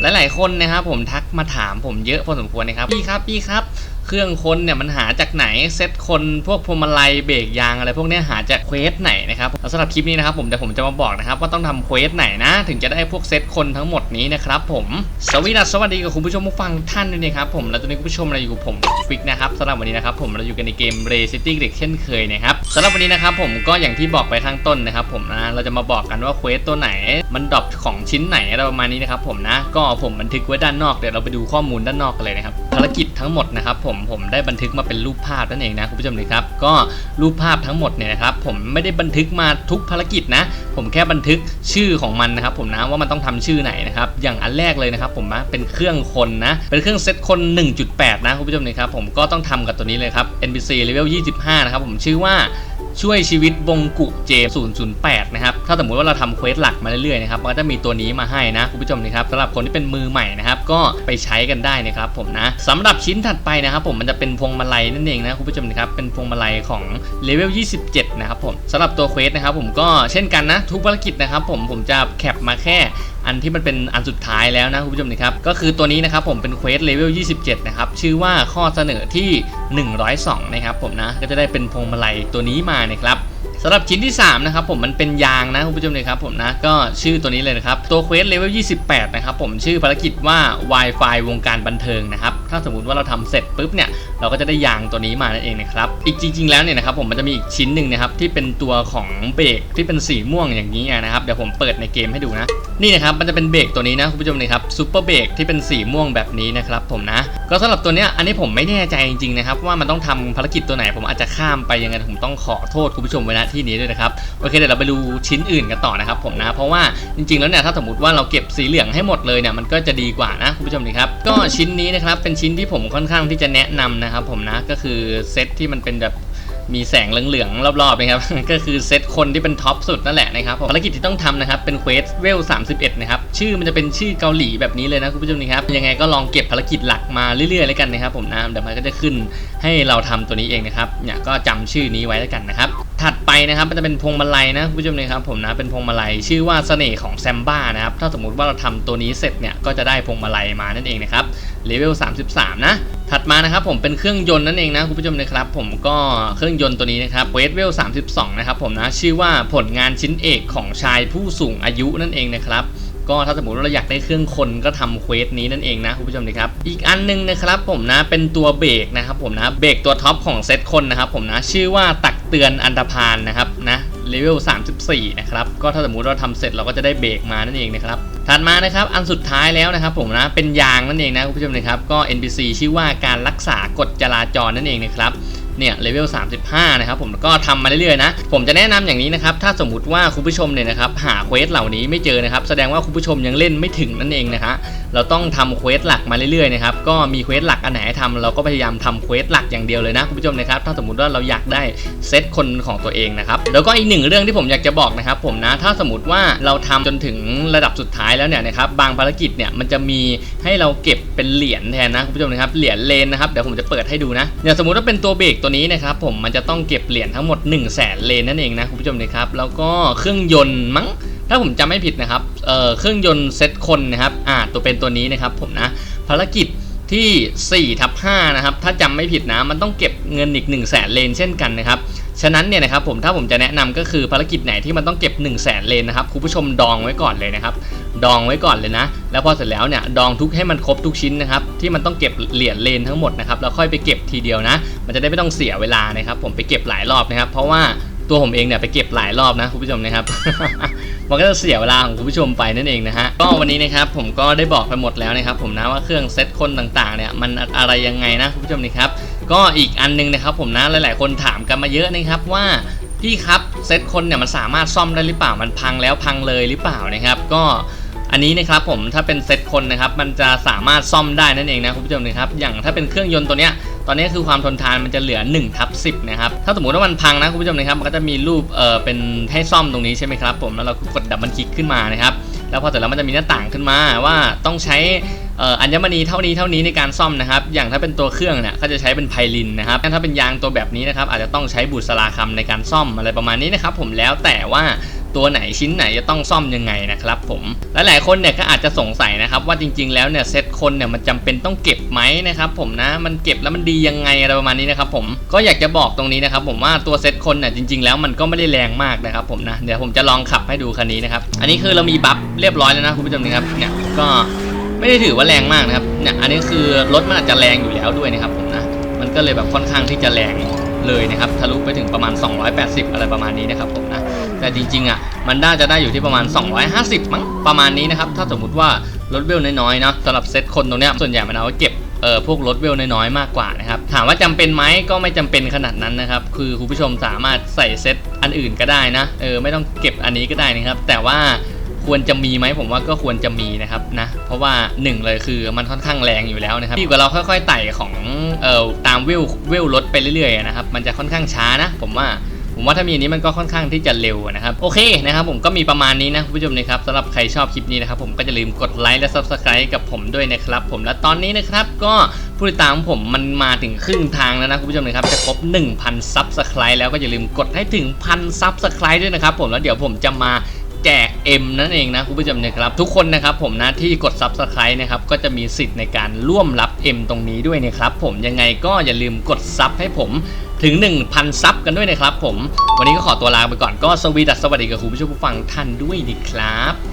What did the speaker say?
หลาย ๆ คนนะครับผมทักมาถามผมเยอะพอสมควรนะครับพี่ครับพี่ครับ เครื่องคนเนี่ยมันหาจากไหนเซตคนพวกพวงมาลัยเบรกยางอะไรพวกนี้หาจากเควสไหนนะครับแล้วสำหรับคลิปนี้นะครับผมเดี๋ยวผมจะมาบอกนะครับว่าต้องทำเควสไหนนะ ถึงจะได้พวกเซตคนทั้งหมดนี้นะครับผมสวัสดีสวัสดีกับคุณผู้ชมผู้ฟังท่านด้วยนะครับผมแล้วตอนนี้คุณผู้ชมเราอยู่กับผมฟิกนะครับสำหรับวันนี้นะครับผมเราอยู่กันในเกม Ray City เด็กเช่นเคยนะครับสำหรับวันนี้นะครับผมก็อย่างที่บอกไปข้างต้นนะครับผมนะเราจะมาบอกกันว่าเควสตัวไหน มันดรอปของชิ้นไหนอะไรประมาณนี้นะครับผมนะก็ผมบันทึกไว้ด้านนอกเดี๋ยวเราไปดูข้อมูลด้านนอกกันเลยนะครับารกิจทั้งหมดนะครับผมผมได้บันทึกมาเป็นรูปภาพนั่นเองนะคุณผู้ชมนะครับก็รูปภาพทั้งหมดเนี่ยนะครับผมไม่ได้บันทึกมาทุกภารกิจนะผมแค่บันทึกชื่อของมันนะครับผมนะว่ามันต้องทำชื่อไหนนะครับอย่างอันแรกเลยนะครับผมนะเป็นเครื่องคนนะเป็นเครื่องเซตคน 1.8 นะคุณผู้ชมนะครับผมก็ต้องทำกับตัวนี้เลยครับ NPC level 25 นะครับผมชื่อว่า ช่วยชีวิตบงกุเจ008 นะครับ ถ้าสมมติว่าเราทำเควสหลักมาเรื่อยๆนะครับมันก็จะมีตัวนี้มาให้นะคุณผู้ชมนะครับสำหรับคนที่เป็นมือใหม่นะครับ ก็ไปใช้กันได้นะครับผมนะสำหรับชิ้นถัดไปนะครับ ผมมันจะเป็นพวงมาลัยนั่นเองนะคุณผู้ชมนะครับเป็นพวงมาลัยของเลเวล 27 นะครับผมสำหรับตัวเควสนะครับผมก็เช่นกันนะทุกภารกิจนะครับผมผมจะแคปมาแค่ อันที่มันเป็นอันสุดท้ายแล้วนะคุณผู้ชมนะครับก็คือตัวนี้นะครับผมเป็นเควสเลเวล 27 นะครับ ชื่อว่าข้อเสนอที่ 102 นะครับผมนะ ก็จะได้เป็นพวงมาลัยตัวนี้มานะครับสำหรับชิ้นที่ 3 นะครับผมมันเป็นยางนะคุณผู้ชมนะครับผมนะก็ชื่อตัวนี้เลยนะครับ ตัวเควสเลเวล 28 นะครับผมชื่อภารกิจว่า Wi-Fi วงการบันเทิงนะครับ ถ้าสมมติว่าเราทำเสร็จปุ๊บเนี่ย เราก็จะได้ยางตัวนี้มานั่นเองนะครับอีกจริง ๆ แล้วเนี่ยนะครับผมมันจะมีอีกชิ้นหนึ่งนะครับที่เป็นตัวของเบรกที่เป็นสีม่วงอย่างนี้นะครับเดี๋ยวผมเปิดในเกมให้ดูนะนี่นะครับมันจะเป็นเบรกตัวนี้นะคุณผู้ชมนะครับซูเปอร์เบรกที่เป็นสีม่วงแบบนี้นะครับผมนะก็สำหรับตัวเนี้ยอันนี้ผมไม่แน่ใจจริงๆนะครับว่ามันต้องทำภารกิจตัวไหนผมอาจจะข้ามไปยังไงผมต้องขอโทษคุณผู้ชมไว้ณที่นี้ด้วยนะครับโอเคเดี๋ยวเราไปดูชิ้นอื่นกันต่อนะครับผมนะเพราะว่าจริงๆ แล้วเนี่ยถ้าสมมติว่าเราเก็บสีเหลืองให้หมดเลยเนี่ยมันก็จะดีกว่านะคุณผู้ชมนะครับก็ชิ้นนี้นะครับเป็นชิ้นที่ผมค่อนข้างที่จะแนะนำนะครับผมนะก็คือเซตที่มันเป็นแบบมีแสงเหลืองๆรอบๆนะครับ ก็คือเซตคนที่เป็นท็อปสุดนั่นแหละนะครับภารกิจที่ต้องทำนะครับ เป็นเควสเวล 31 นะครับ ชื่อมันจะเป็นชื่อเกาหลีแบบนี้เลยนะคุณผู้ชมนะครับ ยังไงก็ลองเก็บภารกิจหลักมาเรื่อยๆแล้วกันนะครับผมนะเดี๋ยวมันก็จะขึ้นให้เราทำตัวนี้เองนะครับเนี่ยก็จำชื่อนี้ไว้แล้วกันนะครับ ถัดไปนะครับมันจะเป็นพวงมาลัยนะคุณผู้ชมนะครับผมนะเป็นพวงมาลัยชื่อว่าเสน่ห์ของแซมบ้านะครับถ้าสมมุติว่าเราทำตัวนี้เสร็จเนี่ยก็จะได้พวงมาลัยมานั่นเองนะครับเลเวล33 นะ ถัดมานะครับผมเป็นเครื่องยนต์นั่นเองนะคุณผู้ชมนะครับ ผมก็เครื่องยนต์ตัวนี้นะครับเวทเวล32 นะครับผมนะชื่อว่าผลงานชิ้นเอกของชายผู้สูงอายุนั่นเองนะครับก็ถ้าสมมติว่าเราอยากได้เครื่องคนก็ทำเควสนี้นั่นเองนะคุณผู้ชมนะครับ อีกอันหนึงนะครับผมนะเป็นตัวเบรกนะครับผมนะเบรกตัวท็อปของเซตคนนะครับผมนะชื่อว่าตัก เตือนอันธพาลนะครับนะเลเวล 34 นะครับ ก็ถ้าสมมติเราทำเสร็จเราก็จะได้เบรกมานั่นเองนะครับ ถัดมานะครับ อันสุดท้ายแล้วนะครับผมนะ เป็นยางนั่นเองนะคุณผู้ชมนะครับ ก็ NPC ชื่อว่าการรักษากฎจราจรนั่นเองนะครับ เนี่ยเลเวล35 นะครับผมก็ทำมาเรื่อยๆนะ ผมจะแนะนำอย่างนี้นะครับ ถ้าสมมุติว่าคุณผู้ชมเนี่ยนะครับหาเควสเหล่านี้ไม่เจอนะครับ แสดงว่าคุณผู้ชมยังเล่นไม่ถึงนั่นเองนะฮะเราต้องทำเควสหลักมาเรื่อยๆนะครับก็มีเควสหลักอันไหนให้ทำเราก็พยายามทำเควสหลักอย่างเดียวเลยนะคุณผู้ชมนะครับถ้าสมมติว่าเราอยากได้เซตคนของตัวเองนะครับแล้วก็อีกหนึ่งเรื่องที่ผมอยากจะบอกนะครับผมนะถ้าสมมติว่าเราทำจนถึงระดับสุดท้ายแล้วเนี่ยนะครับบางภารกิจเนี่ยมันจะมีให้เราเก็บเป็นเหรียญแทนนะคุณผู้ชมนะครับเหรียญเลนนะครับเดี๋ยวผมจะเปิดให้ดูนะอย่างสมมติว่าเป็นตัวเบรกตัวนี้นะครับผมมันจะต้องเก็บเหรียญทั้งหมด 1 0 0 0 0แสนเลนนั่นเองนะคุณผู้ชมนะครับ แล้วก็เครื่องยนต์มั้งถ้าผมจำไม่ผิดนะครับเเครื่องยนต์เซตคนนะครับอ่าตัวเป็นตัวนี้นะครับผมนะภารกิจที่4ทับ5นะครับถ้าจำไม่ผิดนะมันต้องเก็บเงินอีก 1 0 0 0 0แสนเลนเช่นกันนะครับฉะนั้นเนี่ยนะครับผมถ้าผมจะแนะนำก็คือภารกิจไหนที่มันต้องเก็บ 1 0 0 0 0แสนเลนนะครับคุณผู้ชมดองไว้ก่อนเลยนะครับ ดองไว้ก่อนเลยนะ แล้วพอเสร็จแล้วเนี่ยดองทุกให้มันครบทุกชิ้นนะครับที่มันต้องเก็บเหรียญเลนทั้งหมดนะครับแล้วค่อยไปเก็บทีเดียวนะ มันจะได้ไม่ต้องเสียเวลานะครับ ผมไปเก็บหลายรอบนะครับ เพราะว่าตัวผมเองเนี่ยไปเก็บหลายรอบนะคุณผู้ชมนะครับ มันก็จะเสียเวลาของคุณผู้ชมไปนั่นเองนะฮะก็วันนี้นะครับผมก็ได้บอกไปหมดแล้วนะครับ ผมนะว่าเครื่องเซตคนต่างๆเนี่ยมันอะไรยังไงนะคุณผู้ชมนะครับ ก็อีกอันนึงนะครับ ผมนะหลายๆ คนถามกันมาเยอะนะครับว่าพี่ครับเซตคนเนี่ยมันสามารถซ่อมได้หรือเปล่ามันพังแล้วพังเลยหรือเปล่านะครับ ก็ อันนี้นะครับผมถ้าเป็นเซตคนนะครับมันจะสามารถซ่อมได้นั่นเองนะคุณผู้ชมนะครับอย่างถ้าเป็นเครื่องยนต์ตัวเนี้ยตอนนี้คือความทนทานมันจะเหลือ1ทับ10นะครับถ้าสมมติว่ามันพังนะคุณผู้ชมนะครับมันก็จะมีรูปเออเป็นให้ซ่อมตรงนี้ใช่ไหมครับผมแล้วเรากดดับมันคลิกขึ้นมานะครับแล้วพอเสร็จแล้วมันจะมีหน้าต่างขึ้นมาว่าต้องใช้อัญมณีเท่านี้เท่านี้ในการซ่อมนะครับ อย่างถ้าเป็นตัวเครื่องเนี่ยก็จะใช้เป็นไพลินนะครับถ้าเป็นยางตัวแบบนี้นะครับอาจจะต้องใช้บุษราคำในการซ่อมอะไรประมาณนี้นะครับผมแล้วแต่ว่า ตัวไหนชิ้นไหนจะต้องซ่อมยังไงนะครับผมและหลายคนเนี่ยก็อาจจะสงสัยนะครับว่าจริง ๆ แล้วเนี่ยเซตคนเนี่ยมันจำเป็นต้องเก็บไหมนะครับผมนะมันเก็บแล้วมันดียังไงอะไรประมาณนี้นะครับผมก็อยากจะบอกตรงนี้นะครับผมว่าตัวเซตคนเนี่ยจริง ๆ แล้วมันก็ไม่ได้แรงมากนะครับผมนะเดี๋ยวผมจะลองขับให้ดูคันนี้นะครับอันนี้คือเรามีบัฟเรียบร้อยแล้วนะคุณผู้ชมนะครับเนี่ยก็ไม่ได้ถือว่าแรงมากนะครับเนี่ยอันนี้คือรถมันอาจจะแรงอยู่แล้วด้วยนะครับผมนะมันก็เลยแบบค่อนข้างที่จะแรง เลยนะครับทะลุไปถึงประมาณ 280 อะไรประมาณนี้นะครับผมนะแต่จริงๆอะมันน่าจะได้อยู่ที่ประมาณ 250 มั้งประมาณนี้นะครับถ้าสมมุติว่ารถเวลน้อยๆเนาะสำหรับเซตคนตรงเนี้ยส่วนใหญ่มันเอาไว้เก็บเออพวกรถเวลน้อยๆมากกว่านะครับถามว่าจำเป็นไหมก็ไม่จำเป็นขนาดนั้นนะครับคือคุณผู้ชมสามารถใส่เซตอันอื่นก็ได้นะเออไม่ต้องเก็บอันนี้ก็ได้นะครับแต่ว่า ควรจะมีไหมผมว่าก็ควรจะมีนะครับนะเพราะว่าหนึ่งเลยคือมันค่อนข้างแรงอยู่แล้วนะครับดีกว่าเราค่อยๆไต่ของเอ่อตามเวลเวลรถไปเรื่อยๆนะครับมันจะค่อนข้างช้านะ ผมว่าผมว่าถ้ามีอันนี้มันก็ค่อนข้างที่จะเร็วนะครับโอเคนะครับผมก็มีประมาณนี้นะคุณผู้ชมนะครับสำหรับใครชอบคลิปนี้นะครับผมก็จะลืมกดไลค์และ Subscribe กับผมด้วยนะครับผมและตอนนี้นะครับก็ผู้ติดตามผมมันมาถึงครึ่งทางแล้วนะคุณผู้ชมนะครับจะครบ 1,000 Subscribe แล้วก็อย่าลืมกดให้ถึง 1,000 Subscribe ด้วยนะครับผมแล้วเดี๋ยวผมจะมา แจก M นั่นเองนะคุณผู้ชมนะครับ ทุกคนนะครับผมนะที่กด Subscribe นะครับก็จะมีสิทธิ์ในการร่วมรับ M ตรงนี้ด้วยนะครับผมยังไงก็อย่าลืมกดซับให้ผมถึง 1,000 ซับกันด้วยนะครับผม วันนี้ก็ขอตัวลาไปก่อนก็สวีดัสสวัสดีกับคุณผู้ชมผู้ฟังท่านด้วยนะครับ